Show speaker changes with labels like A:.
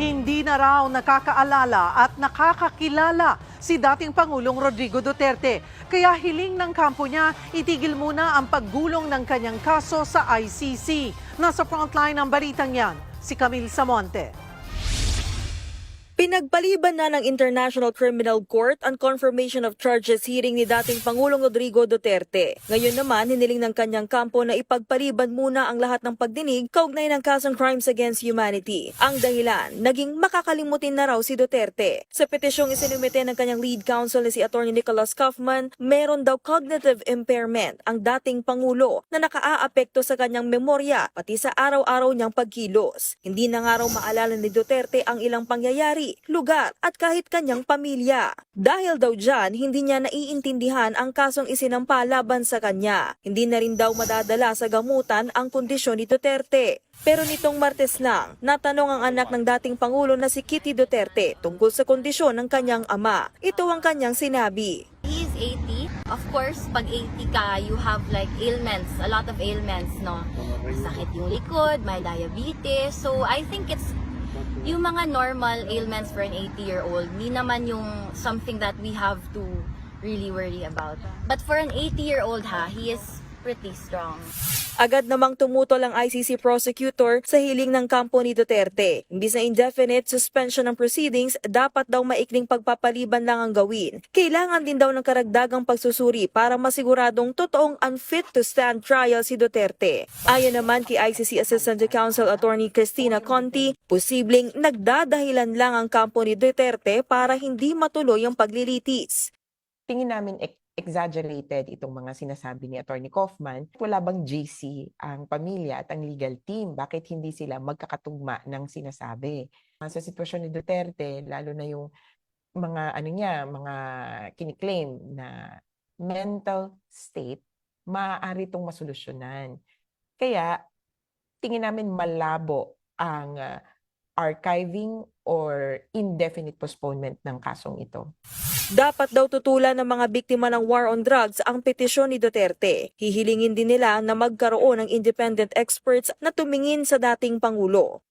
A: Hindi na raw nakakaalala at nakakakilala si dating Pangulong Rodrigo Duterte. Kaya hiling ng kampo niya, itigil muna ang paggulong ng kanyang kaso sa ICC. Nasa frontline ng balitang yan, si Camille Samonte.
B: Pinagpaliban na ng International Criminal Court ang confirmation of charges hearing ni dating Pangulong Rodrigo Duterte. Ngayon naman, hiniling ng kanyang kampo na ipagpaliban muna ang lahat ng pagdinig kaugnay ng kasong crimes against humanity. Ang dahilan, naging makakalimutin na raw si Duterte. Sa petisyong isinumite ng kanyang lead counsel na si Attorney Nicholas Kaufman, meron daw cognitive impairment ang dating Pangulo na nakaaapekto sa kanyang memorya pati sa araw-araw niyang pagkilos. Hindi na nga raw maalala ni Duterte ang ilang pangyayari, lugar at kahit kanyang pamilya. Dahil daw dyan, hindi niya naiintindihan ang kasong isinampa laban sa kanya. Hindi na rin daw madadala sa gamutan ang kondisyon ni Duterte. Pero nitong Martes lang, natanong ang anak ng dating Pangulo na si Kitty Duterte tungkol sa kondisyon ng kanyang ama. Ito ang kanyang sinabi.
C: He is 80. Of course, pag 80 ka, you have like ailments, a lot of ailments, no? Sakit yung likod, may diabetes. So, I think it's yung mga normal ailments for an 80-year-old, di naman yung something that we have to really worry about. But for an 80-year-old, ha, he is pretty strong.
B: Agad namang tumutol ang ICC prosecutor sa hiling ng kampo ni Duterte. Imbis na indefinite suspension ng proceedings, dapat daw maikling pagpapaliban lang ang gawin. Kailangan din daw ng karagdagang pagsusuri para masiguradong totoong unfit to stand trial si Duterte. Ayon naman kay ICC Assistant to Counsel Attorney Christina Conti, posibleng nagdadahilan lang ang kampo ni Duterte para hindi matuloy ang paglilitis.
D: tingin namin exaggerated itong mga sinasabi ni Attorney Kaufman. Wala bang GC ang pamilya at ang legal team? Bakit hindi sila magkakatugma ng sinasabi? Ah, Sa sitwasyon ni Duterte, lalo na yung mga ano niya, mga kiniklaim na mental state, maaari itong masolusyonan. Kaya tingin namin malabo ang ah, archiving or indefinite postponement ng kasong ito.
B: Dapat daw tutulan ng mga biktima ng war on drugs ang petisyon ni Duterte. Hihilingin din nila na magkaroon ng independent experts na tumingin sa dating Pangulo.